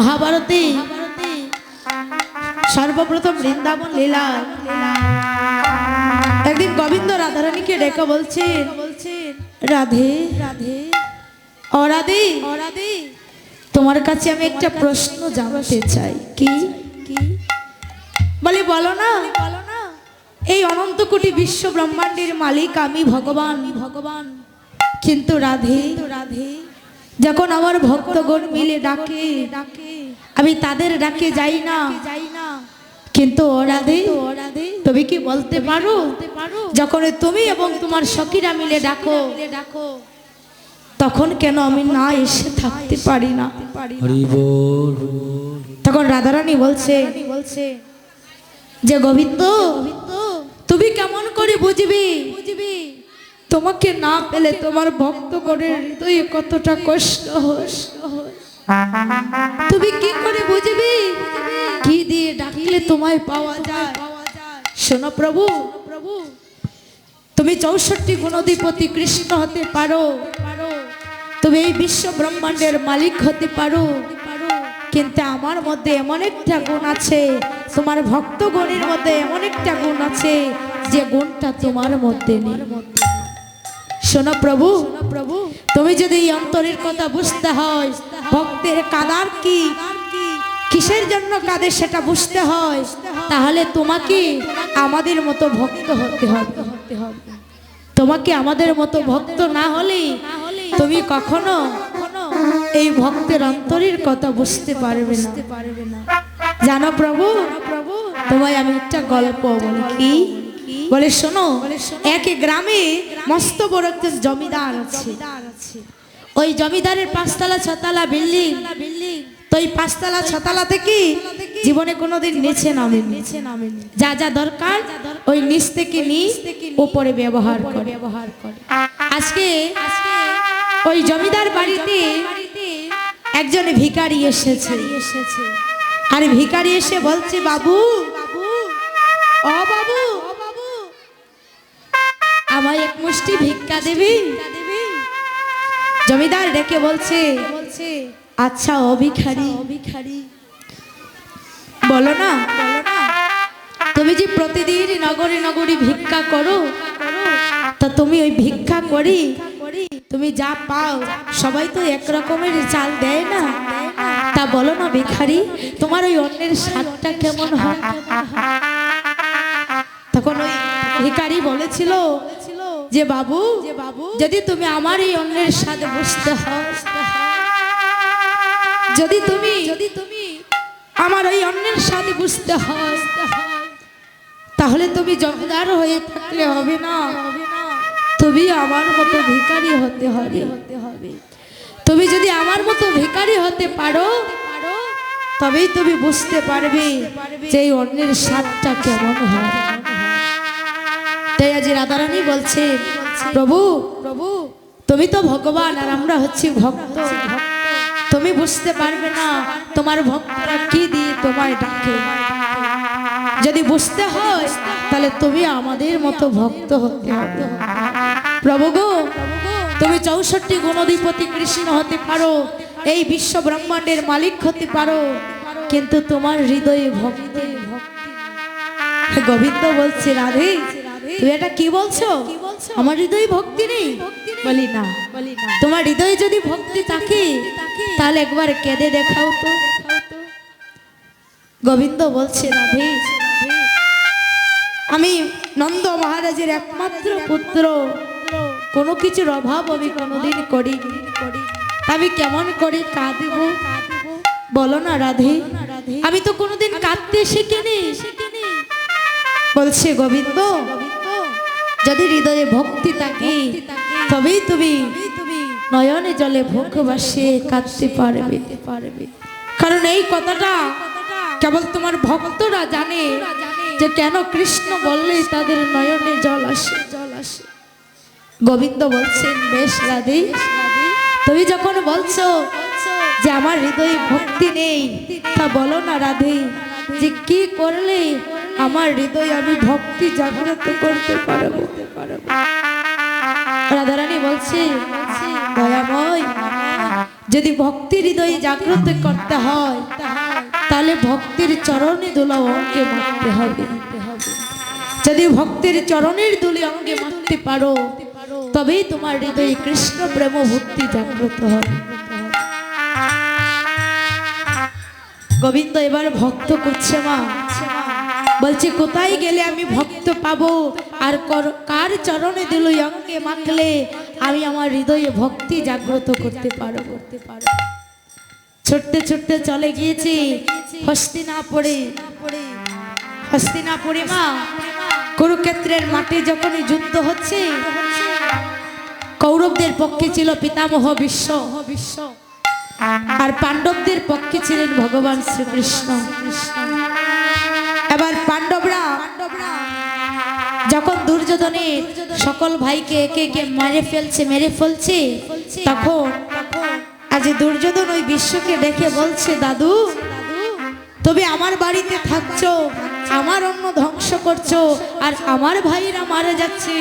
মহাভারতে সর্বপ্রথম বৃন্দাবন লীলা। একদিন গোবিন্দ রাধারানীকে ডেকে বলছেন রাধে রাধে অরাধে অরাধে তোমার কাছে আমি একটা প্রশ্ন জানতে চাই। কি? কি বলে, বলো না বলো না এই অনন্ত কোটি বিশ্ব ব্রহ্মাণ্ডের মালিক আমি ভগবান। ভগবান কিন্তু রাধে রাধে যখন আমার ভক্তগণ মিলে ডাকে ডাকে আমি তাদের ডাকে যাই না। কিন্তু ও রাধে রাধে তুমি কি বলতে পারো? যখন তুমি এবং তোমার সখীরা মিলে ডাকো ডাকো তখন কেন আমি না এসে থাকতে পারি না? তখন রাধারানী বলছে বলছে যে গোবিন্দ, তুমি কেমন করে বুঝবি? বুঝবি তোমাকে না পেলে তোমার ভক্ত করে হৃদয়ে কতটা কষ্ট হয়? তুমি কি করে বুঝবি? কি দিয়ে ডাকলে তোমায় পাওয়া যায়? শোনো প্রভু প্রভু তুমি চৌষট্টি গুণধিপতি কৃষ্ণ হতে পারো। তুমি এই বিশ্ব ব্রহ্মাণ্ডের মালিক হতে পারো। কিন্তু আমার মধ্যে এমন একটা গুণ আছে, তোমার ভক্ত গণের মধ্যে এমন একটা গুণ আছে, যে গুণটা তোমার মধ্যে নেই। শোনো প্রভু প্রভু, তুমি যদি এই অন্তরের কথা বুঝতে হয় ভক্তের কাদার কি? কিসের জন্য কাঁদে সেটা বুঝতে হয়। তাহলে তোমাকে আমাদের মতো ভক্ত হতে হবে। তোমাকে আমাদের মতো ভক্ত না হলে তুমি কখনো এই ভক্তের অন্তরের কথা বুঝতে পারবে না। জানো প্রভু প্রভু তোমায় আমি একটা গল্প বলি কি? বলে শোনো, এক গ্রামে মস্ত বড় একজন জমিদার আছে। ওই জমিদারের পাঁচতলা ছতলা বিল্ডিং। তো এই পাঁচতলা ছতলা থেকে জীবনে কোনোদিন নিচে নামে নিচে নামে যা যা দরকার ওই নিচ থেকে নিচ উপরে ব্যবহার করে। ব্যবহার করে আজকে ওই জমিদার বাড়িতে একজন ভিখারি এসেছে। এসেছে আর ভিকারি এসে বলছে বাবু বাবু, ও বাবু, আমায় এক মুষ্টি ভিক্ষা দেবি? জমিদার ডেকে বলছে আচ্ছা ও ভিখারি ভিখারি বলো না বলো না। তুমি যে প্রতিদিন নগরে নগরী ভিক্ষা করো তা তুমি ওই ভিক্ষা করি তুমি যা পাও সবাই তো এক রকমের চাল দেয় না। তা বলো না ভিখারি তোমার ওই অন্যের স্বাদটা কেমন হয়? তখন ওই ভিখারি বলেছিল যে বাবু যে বাবু যদি তুমি আমার এই অন্যের সাথে বুঝতে হয়, যদি তুমি যদি তুমি আমার ওই অন্যের সাথে বুঝতে হয়, তাহলে তুমি জমিদার হয়ে থাকলে হবে না। তুমি আমার মতো ভিখারি হতে হবে। তুমি যদি আমার মতো ভিখারি হতে পারো, তবেই তুমি বুঝতে পারবে যে অন্যের স্বাদটা কেমন হয়। তাই আজ রাধারানী বলছে প্রভু প্রভু, তুমি তো ভগবান আর আমরা হচ্ছি ভক্ত। তুমি বুঝতে পারবে না তোমার ভক্তরা কি দিয়ে তোমায় ডাকে। যদি বুঝতে হয়, তাহলে তুমি আমাদের মতো ভক্ত হতে হবে। প্রভু গো, তুমি চৌষট্টি গুণধিপতি কৃষ্ণ হতে পারো, এই বিশ্ব ব্রহ্মাণ্ডের মালিক হতে পারো, কিন্তু তোমার হৃদয়ে ভক্তি ভক্তি। গোবিন্দ বলছে, রাধে তুমি এটা কি বলছো? আমার হৃদয়ে ভক্তি নেই? বলি না। তোমার হৃদয়ে যদি ভক্তি থাকে, তাহলে একবার কেঁদে দেখাও তো। গোবিন্দ বলছে, রাধে। আমি নন্দ মহারাজের একমাত্র পুত্র। কোনো কিছুর অভাব আমি কোনোদিন করি আমি কেমন করে কাঁদব? বলো না, রাধে। আমি তো কোনোদিন কাঁদতে শিখিনি। বলছে, গোবিন্দ যদি হৃদয়ে ভক্তি থাকে তবেই তুমি নয়নে জলে ভোগ বাসে কাঁদতে পারবে। পারবে। কারণ এই কথাটা কেবল তোমার ভক্তরা জানে যে কেন কৃষ্ণ বললে তাদের নয়নে জল আসে। জল আসে। গোবিন্দ বলছেন বেশ রাধে। তুমি যখন বলছো যে আমার হৃদয়ে ভক্তি নেই তা বলো না রাধে যে কি করলে আমার হৃদয়ে আমি ভক্তি জাগ্রত করতে পারব। রাধারানী বলছে যদি ভক্তি হৃদয়ে জাগ্রত করতে হয়, তাহলে ভক্তির চরণে দোলা অঙ্গে মারতে হবে। যদি ভক্তের চরণের দুলি অঙ্গে মারতে পারো, তবেই তোমার হৃদয়ে কৃষ্ণ প্রেম ভক্তি জাগ্রত হবে। গোবিন্দ এবার ভক্ত করছে মা। বলছে, কোথায় গেলে আমি ভক্ত পাবো? আর কর- চরণে দিল অঙ্গে মাখলে? আমি আমার হৃদয়ে ভক্তি জাগ্রত করতে পারো করতে পারো ছুটতে ছুটতে চলে গিয়েছি, হস্তি না পড়ে। হস্তি না হস্তিনাপুরে মা। কুরুক্ষেত্রের মাঠে যখন যুদ্ধ হচ্ছে, কৌরবদের পক্ষে ছিল পিতামহ বিশ্ব। বিশ্ব আর পাণ্ডবদের পক্ষে ছিলেন ভগবান শ্রীকৃষ্ণ। এবার যখন দুর্যোধনের সকল ভাইকে একে একে মেরে ফেলছে মেরে ফেলছে, তখন আজ দুর্যোধন ওই বিশ্বকে দেখে বলছে, দাদু তবে আমার বাড়িতে থাকছো, আমার অন্য ধ্বংস করছ, আর আমার ভাইরা মারা যাচ্ছে।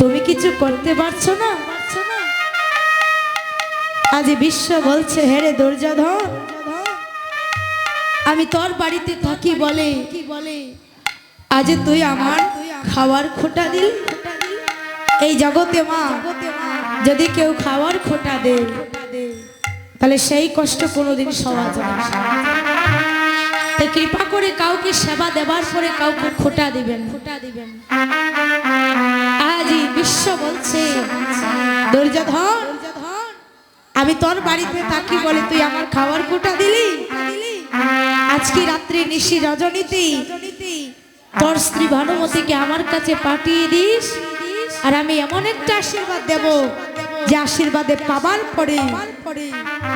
তুমি কিছু করতে পারছ না? আজ বিশ্ব বলছে হেরে দুর্যোধন, আমি তোর বাড়িতে থাকি বলে কি বলে আজ তুই আমার খাওয়ার খোটা দিল। এই জগতে মা, যদি কেউ খাওয়ার খোটা দে তাহলে সেই কষ্ট কোনোদিন সওয়া যায় তাই কৃপা করে কাউকে সেবা দেবার পরে কাউকে খোটা দিবেন। খোটা দিবেন আজ এই বিশ্ব বলছে, দুর্যোধন, আমি তোর বাড়িতে থাকি বলে তুই আমার খাওয়ার কোটা দিলি? আজকে রাত্রে নিশি রজনীতি তোর স্ত্রী ভানুমতিকে আমার কাছে পাঠিয়ে দিস, আর আমি এমন একটা আশীর্বাদ দেব যে আশীর্বাদে পাবার পরে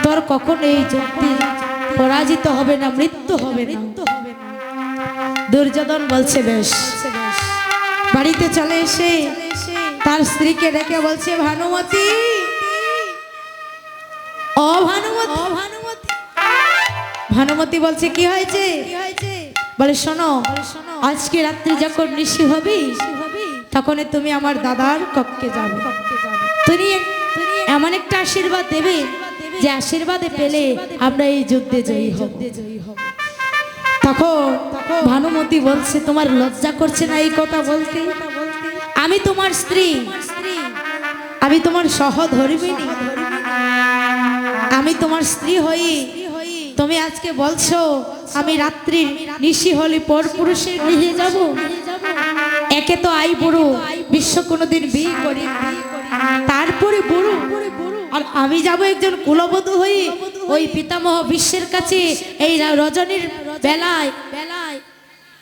তোর কখনো এই যুক্তি পরাজিত হবে না, মৃত্যু হবে না। দুর্যোধন বলছে, বেশ, বাড়িতে চলে এসে তার স্ত্রীকে ডেকে বলছে, ভানুমতি ভানুমতি বলছে, কি হয়েছে? বলে শোনো শোনো আজকে রাত্রি যখন নিশি হবে তখন তুমি আমার দাদার কক্ষে যাবে। তুমি এমন একটা আশীর্বাদ দেবে যে আশীর্বাদে পেলে আমরা এই যুদ্ধে জয়ী হব। তখন ভানুমতি বলছে তোমার লজ্জা করছে না এই কথা বলতে? আমি তোমার স্ত্রী। আমি তোমার সহধর্মিনী আমি তোমার স্ত্রী হই। তুমি আজকে বলছো, আমি রাত্রি নিশি হলে পর পুরুষের গৃহে যাব? একে তো আই বুড়ো, বিশ্ব কোনোদিন বিয়ে করি তারপরে বুড়ো, আর আমি যাব একজন কুলবধূ হই ওই পিতামহ বিশ্বের কাছে এই রজনীর বেলায়। বেলায়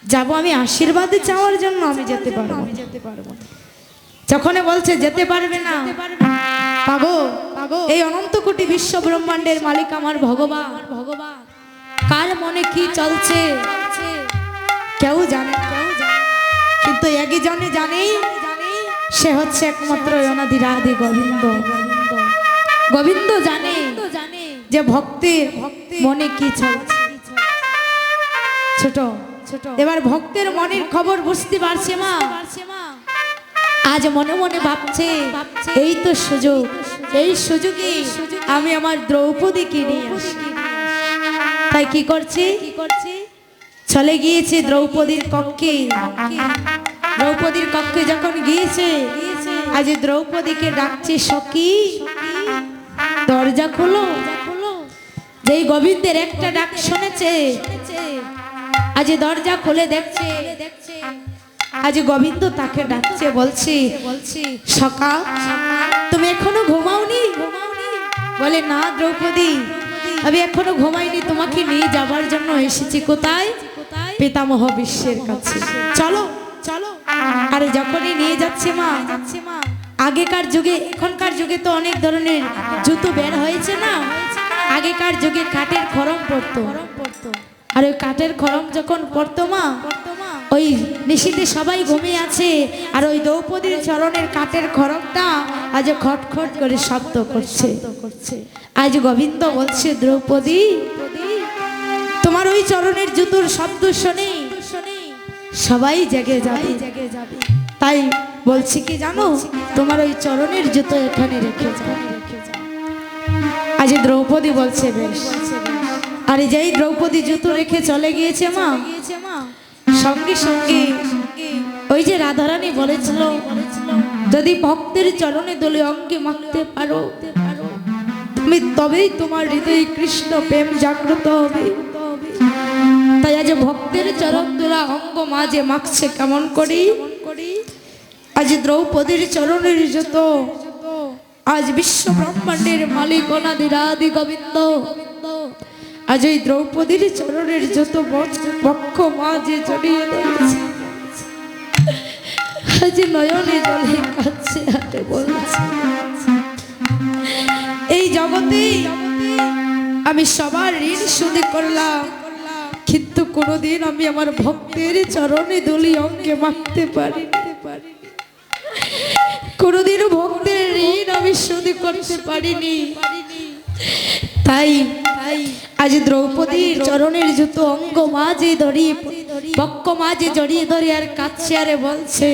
যাব আমি আশীর্বাদে চাওয়ার জন্য, আমি যেতে পারব। যেতে পারব যখন বলছে, যেতে পারবে না। পাবো? এই অনন্ত কোটি বিশ্ব ব্রহ্মাণ্ডের মালিক আমার ভগবান। ভগবান। কার মনে কি চলছে? কেউ জানে না। কিন্তু একই জনে জানেই সে হচ্ছে একমাত্র অনাদি রাধে গোবিন্দ। গোবিন্দ জানে যে ভক্তের মনে কি চলছে। ছোট ছোট। এবার ভক্তের মনের খবর বুঝতে পারছে মা। আজ মনে মনে ভাবছে এই তো সুযোগ। এই সুযোগে আমি আমার দ্রৌপদীকে নিয়ে আসি। তাই কি করছে? চলে গিয়েছে দ্রৌপদীর কক্ষে। দ্রৌপদীর কক্ষে যখন গিয়েছে, আজ দ্রৌপদীকে ডাকছে সখী। দরজা খোলো। যেই গোবিন্দের একটা ডাক শুনেছে, আজ দরজা খুলে দেখছে। আজ গোবিন্দ তাকে ডাকছে, বলছি বলছি সকাল তুমি এখনও ঘুমাওনি? বলে, না দ্রৌপদী, আমি এখনও ঘুমাইনি, তোমাকে নিয়ে যাবার জন্য এসেছি কোথায়? পিতামহ বিশ্বের কাছে। চলো চলো। আরে যখনই নিয়ে যাচ্ছে মা যাচ্ছে মা আগেকার যুগে, এখনকার যুগে তো অনেক ধরনের জুতো বের হয়েছে না? আগেকার যুগে কাঠের খরম পড়তো আর ওই কাঠের খরম যখন পড়তো মা ওই নিশীতে সবাই ঘুমিয়ে আছে আর ওই দ্রৌপদীর চরণের কাঠের খড়গটা আজ খটখট করে শব্দ করছে। আজ গোবিন্দ বলছে দ্রৌপদী তোমার ওই চরণের জুতোর শব্দ শুনে। সবাই জেগে যাবে। জেগে যাবে। তাই বলছি কি জানো তোমার ওই চরণের জুতো এখানে রেখে যাও। আজ দ্রৌপদী বলছে বেশ। আর যেই দ্রৌপদী জুতো রেখে চলে গিয়েছে মা সঙ্গে সঙ্গে ওই যে রাধারানী বলেছিল, যদি ভক্তের চরণে দলে অঙ্গে মাখতে পারো, তুমি তবেই তোমার হৃদয়ে কৃষ্ণ প্রেম জাগ্রত হবে। তাই আজ ভক্তের চরণ দোলা অঙ্গ মাঝে মাখছে কেমন করি? আজ দ্রৌপদীর চরণের যত, আজ বিশ্ব ব্রহ্মাণ্ডের মালিক অনাদিরাদি গোবিন্দ আজ এই দ্রৌপদীর চরণের যত বক্ষ- মা যে জড়িয়ে ধরেছে আজ নয়নে জলে কাছে হাতে বলছে। এই জগতে আমি সবার ঋণ শুধু করলাম, কিন্তু কোনোদিন আমি আমার ভক্তের চরণে দলি অঙ্গে মাখতে পারি কোনোদিনও ভক্তের ঋণ আমি শুধু করতে পারিনি। তাই আজ দ্রৌপদীর চরণের জুতো অঙ্গ মাঝে ধরিয়ে বক্ষ মাঝে জড়িয়ে ধরে আর কাছে আরে বলছে,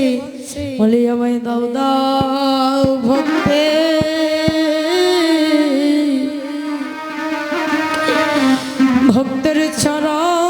বলে আমায় দাও দাও ভক্তে। ভক্তের চরণ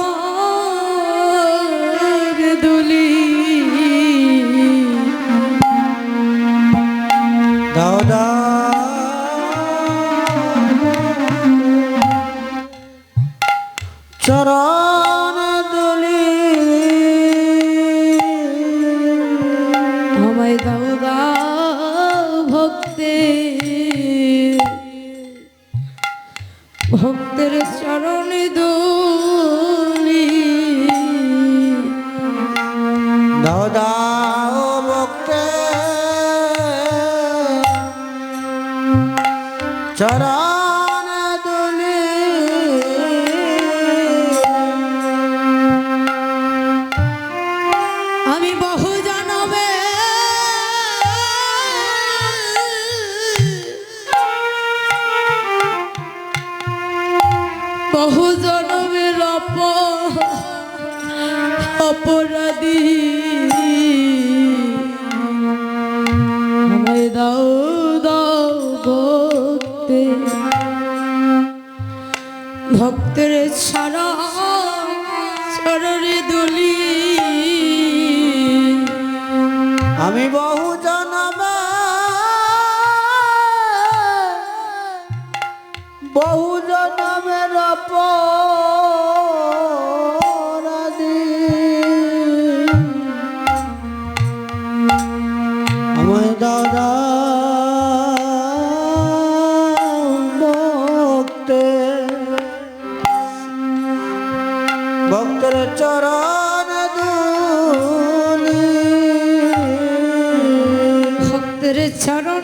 চরণে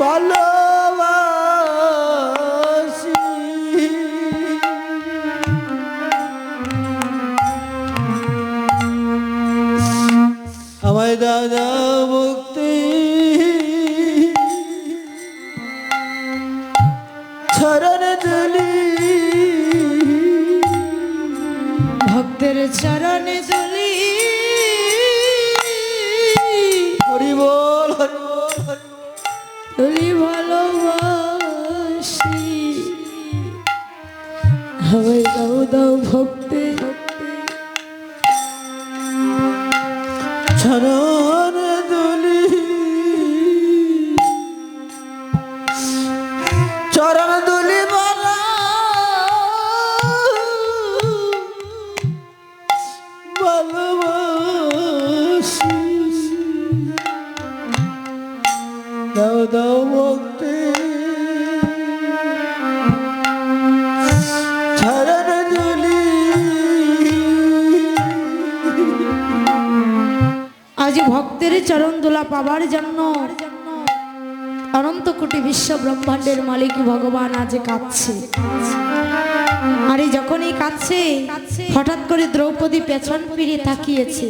ভালোবাসি। আমায় দাদা চরণ দোলা পাবার জন্য। অনন্ত কোটি বিশ্ব ব্রহ্মাণ্ডের মালিক ভগবান আজ কাঁদছে। আরে যখনই কাঁদছে, হঠাৎ করে দ্রৌপদী পেছন ফিরে তাকিয়েছে।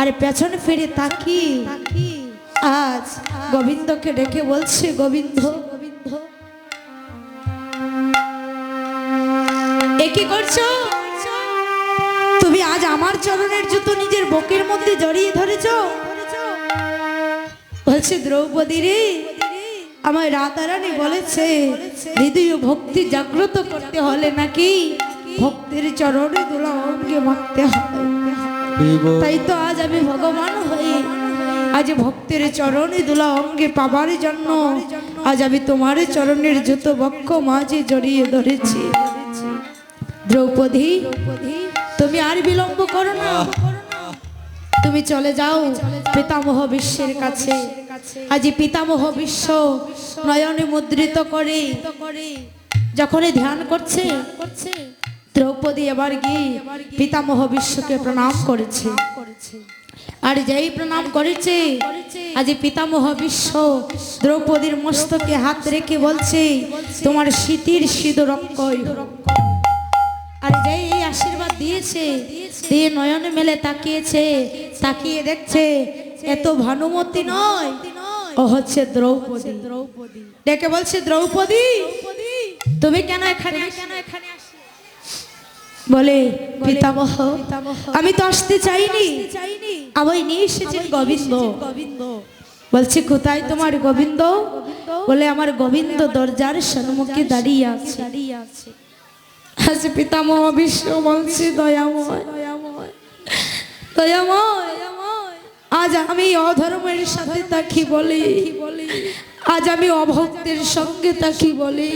আরে পেছন ফিরে তাকি আজ গোবিন্দকে ডেকে বলছে, গোবিন্দ গোবিন্দ কি করছ? তুমি আজ আমার চরণের জুতো নিজের বকের মধ্যে জড়িয়ে ধরেছো? বলছে দ্রৌপদী রে আমার রাতারানী বলেছে, হৃদয় ভক্তি জাগ্রত করতে হলে নাকি ভক্তের চরণে দোলা অঙ্গে মাখতে হবে। তাই তো আজ আমি ভগবান হয়ে, আজ ভক্তের চরণে দোলা অঙ্গে পাবার জন্য, আজ আমি তোমার চরণের জুত বক্ষ মাঝে জড়িয়ে ধরেছি। দ্রৌপদী, তুমি আর বিলম্ব করো না। তুমি চলে যাও, পিতামহ বিশ্বের কাছে। আজ পিতামহ বিশ্ব নয়নে মুদ্রিত করে। যখনই ধ্যান করছে, দ্রৌপদী এবার গিয়ে পিতামহ বিশ্বকে প্রণাম করেছে। আর যেই প্রণাম করেছে, আজ পিতামহ বিশ্ব দ্রৌপদীর মস্তকে হাত রেখে বলছে, তোমার সিঁদুর অক্ষয় হোক। আর যেই এই আশীর্বাদ দিয়েছে দিয়ে নয়নে মেলে তাকিয়েছে, তাকিয়ে দেখছে, এত ভানুমতি নয় ও হচ্ছে দ্রৌপদী। দ্রৌপদী ডেকে বলছে, দ্রৌপদী, তুমি কেন এখানে কেন এখানে বলে, পিতামহ, আমি তো আসতে চাইনি। আমায় নিয়ে এসেছেন গোবিন্দ। বলছে, কোথায় তোমার গোবিন্দ? বলে, আমার গোবিন্দ দরজার সম্মুখে দাঁড়িয়ে আছে। আছে আজ পিতামহ বিশ্ব বলছে দয়াময় দয়াময়। আজ আমি অধর্মের সাথে তাকি বলি। আজ আমি অভক্তের সঙ্গে তাকি বলি।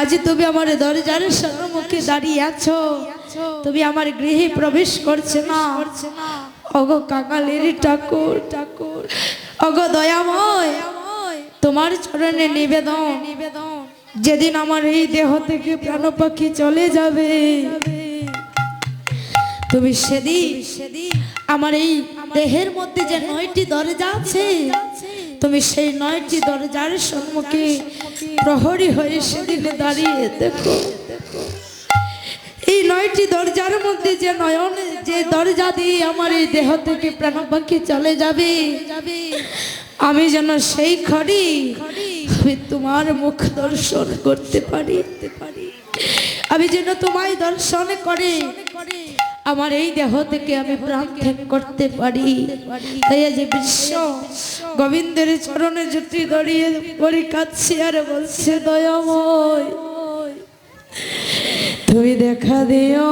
আজ তুমি আমার দরজার সম্মুখে দাঁড়িয়ে আছো। তুমি আমার গৃহে প্রবেশ করছে না। অগ কাকালের ঠাকুর। ঠাকুর অগ দয়াময়। তোমার চরণে নিবেদন। নিবেদন যেদিন আমার এই দেহ থেকে প্রাণ পাখি চলে যাবে। তুমি সেদিন সেদিন আমার এই দেহের মধ্যে যে নয়টি দরজা আছে, তুমি সেই নয়টি দরজার সম্মুখে প্রহরী হয়ে সেদিন দাঁড়িয়ে দেখো। এই নয়টি দরজার মধ্যে যে নয়ন, যে দরজা দিয়ে আমার এই দেহ থেকে প্রাণ পাখি চলে যাবে, আমি যেন সেই খড়ি আমি তোমার মুখ দর্শন করতে পারি। আমি যেন তোমায় দর্শন করে। আমার এই দেহ থেকে আমি প্রাণ ত্যাগ করতে পারি। তাই আজ বিশ্ব গোবিন্দের চরণে জুটি দাঁড়িয়ে পরি কাঁদছি আর বলছে, দয়াময়, তুমি দেখা দিও।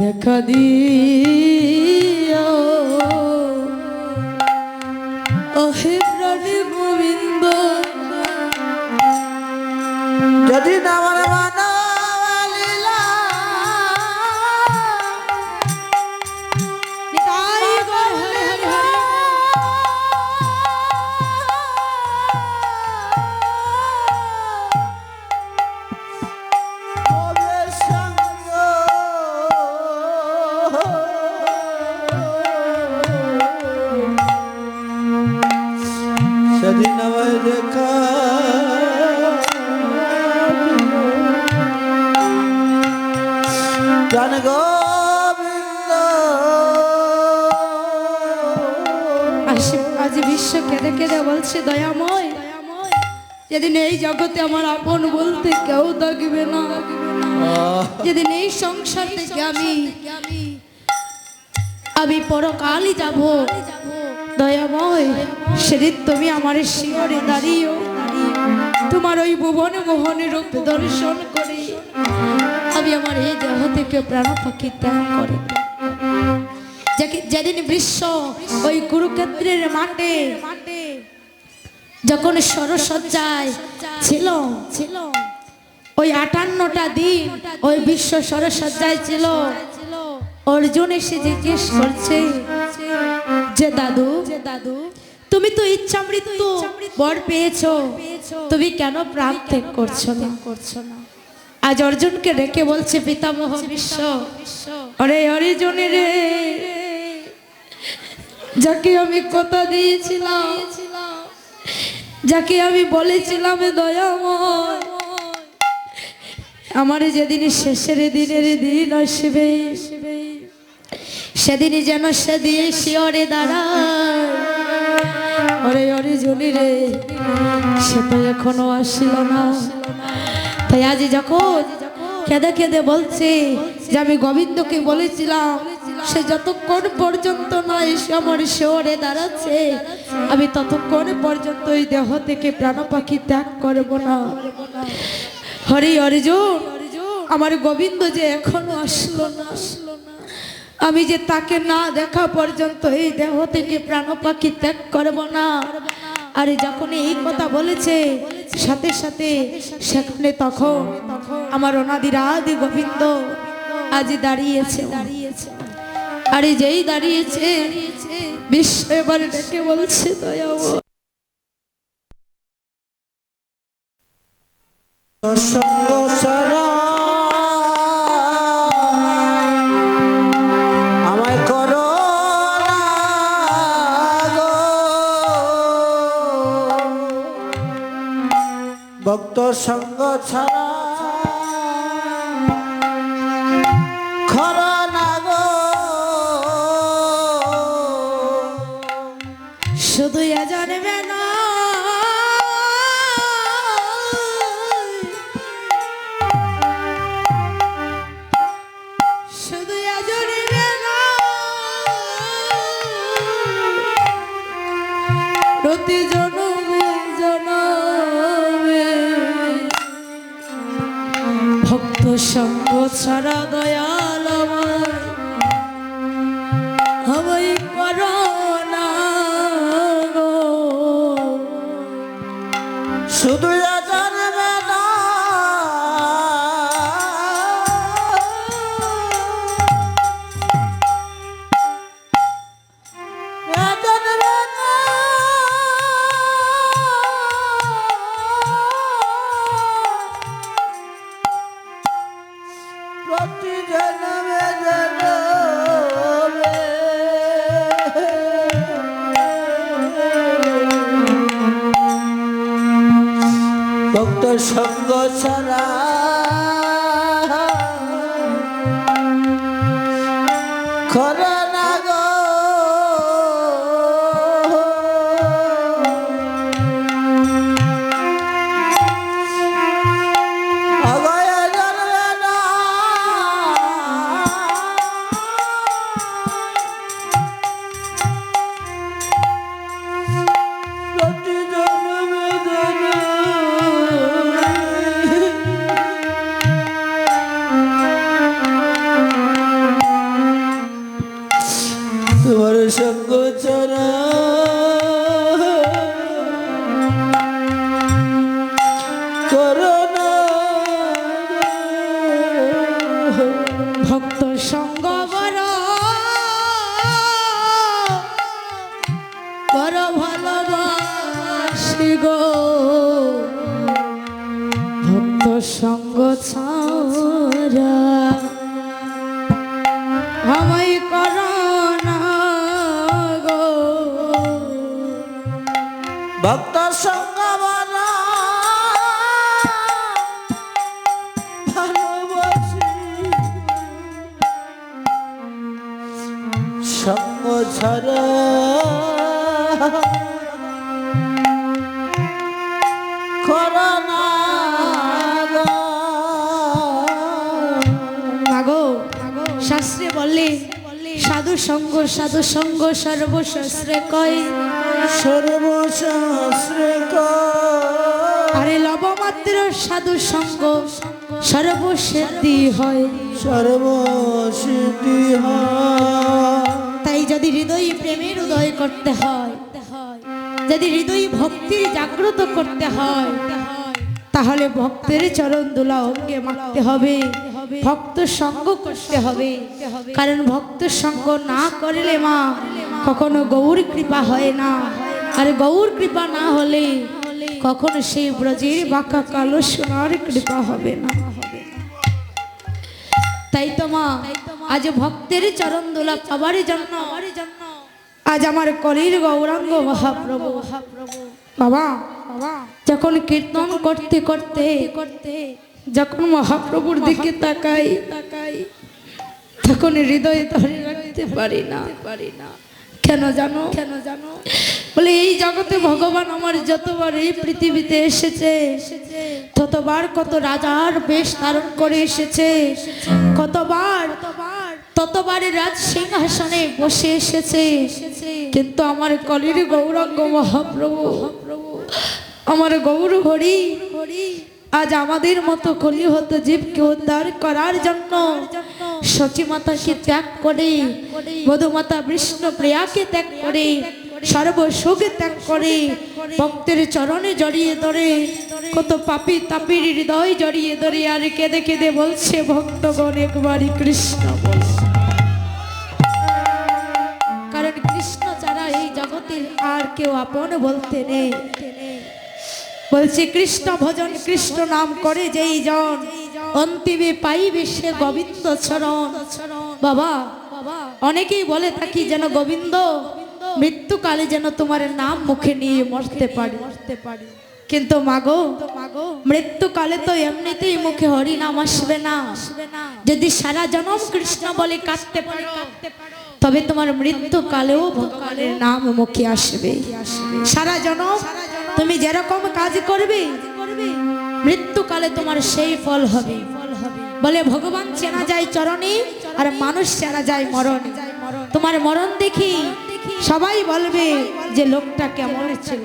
দেখা দিও আজ বিশ্ব কেঁদে কেঁদে বলছে, দয়াময়, যেদিন এই জগতে আমার আপন বলতে কেউ থাকবে না। যেদিন এই সংসার থেকে আমি আমি পরকালই যাব। দয়াময়, সেদিন তুমি আমার শিওরে দাঁড়িয়েও তোমার ওই ভুবন মোহনের রূপ দর্শন করে আমি আমার এই দেহ থেকে প্রাণ পাখি ত্যাগ করে যেদিন বৃষ্ণ ওই কুরুক্ষেত্রের মাঠে যখন সরসজ্জায় ছিল ছিল ওই আটান্নটা দিন ওই বিশ্ব সরসজ্জায় ছিল, অর্জুন এসে জিজ্ঞেস করছে, যে দাদু যে দাদু তুমি তো ইচ্ছা মৃত্যু বর পেয়েছ, তুমি কেন প্রাণ ত্যাগ করছ না? করছ না আজ অর্জুনকে ডেকে বলছে, পিতামহ বিশ্ব, অরে অর্জুন রে যাকে আমি কথা দিয়েছিলাম, যাকে আমি বলেছিলাম আমার যেদিন শেষের দিনের দিন আসবে, সেদিনই যেন সে দিয়ে শিওরে দাঁড়ায় জলি রে, সে তো এখনও আসিল না। তাই আজ যখন কেঁদে কেঁদে বলছে যে আমি গোবিন্দকে বলেছিলাম সে যতক্ষণ পর্যন্ত না এসে আমার শিওরে দাঁড়াচ্ছে, আমি ততক্ষণ পর্যন্ত ওই দেহ থেকে প্রাণ পাখি ত্যাগ করব না। হরি অর্জুন, আমার গোবিন্দ যে এখনও আসলো না আসলো না আমি যে তাকে না দেখা পর্যন্ত এই দেহ থেকে প্রাণ পাখি ত্যাগ করব না। আরে যখন এই কথা বলেছে, সাথে সাথে সেখানে তখন আমার অনাদির আদি গোবিন্দ আজ দাঁড়িয়েছে দাঁড়িয়েছে। আরে যেই দাঁড়িয়েছে বিশ্ব এবার ডেকে বলছে দয়া সঙ্গ সঙ্গ ছাড়া শাস্ত্রে বললে সাধু সঙ্গ সাধু সঙ্গ সর্বশাস্ত্রে কয়। সর্বশাস্ত্রে আরে লবমাত্র সাধু সঙ্গ সর্বসিদ্ধি হয়। সর্বসিদ্ধি হয়। তাই যদি হৃদয় প্রেমের উদয় করতে হয় যদি হৃদয় ভক্তির জাগ্রত করতে হয় তাহলে ভক্তের চরণ দুলা অঙ্গে মাখতে হবে। ভক্ত সঙ্গ করতে হবে। কারণ ভক্ত সঙ্গ না করলে মা কখনো গৌর কৃপা হয় না। আর গৌর কৃপা না হলে কখনো সেই ব্রজের বাঁকা কালো সোনার কৃপা হবে না। তাই তো মা আজ ভক্তের চরণ দোলা পাবার জন্য আজ আমার কলির গৌরাঙ্গ মহাপ্রভু। বাবা বাবা। যখন কীর্তন করতে করতে করতে যখন মহাপ্রভুর দিকে তাকাই তাকাই তখন হৃদয়ে ধরে রাখতে পারি না। পারি না। কেন জানো? কেন জানো? বলে এই জগতে ভগবান আমার যতবার এই পৃথিবীতে এসেছে ততবার কত রাজার বেশ ধারণ করে এসেছে কতবার ততবার রাজ সিংহাসনে বসে এসেছে। কিন্তু আমার কলির গৌরাঙ্গ মহাপ্রভু মহাপ্রভু আমার গৌর হরি হরি আজ আমাদের মতো কলি হতো জীবকে উদ্ধার করার জন্য সচী মাতাকে ত্যাগ করে মধুমাতা বিষ্ণু প্রিয়াকে ত্যাগ করে, সর্বসুখে ত্যাগ করে, ভক্তের চরণে জড়িয়ে ধরে, কত পাপি তাপির হৃদয় জড়িয়ে ধরে আর কেঁদে কেঁদে বলছে, ভক্তগণ, একবারই কৃষ্ণ কারণ কৃষ্ণ ছাড়া এই জগতে আর কেউ আপন বলতে নেই। বলছে, কৃষ্ণ ভজন, কৃষ্ণ নাম করে যেই জন। অন্তিমে পাইবে সে গোবিন্দ চরণ। বাবা, অনেকেই বলে থাকি যেন, গোবিন্দ, মৃত্যুকালে যেন তোমার নাম মুখে নিয়ে মরতে পারি। কিন্তু মাগো মাগো মৃত্যুকালে তো এমনিতেই মুখে হরি নাম আসবে না। যদি সারা জনম কৃষ্ণ বলে কাটতে পারো, তবে তোমার মৃত্যুকালেও ভগবানের নাম মুখে আসবে। সারা জনম তুমি যেরকম কাজ করবে, মৃত্যুকালে তোমার সেই ফল হবে। বলে ভগবান চেনা যায় চরণে আর মানুষ চেনা যায় মরণ। তোমার মরণ দেখি সবাই বলবে যে লোকটা কেমন ছিল।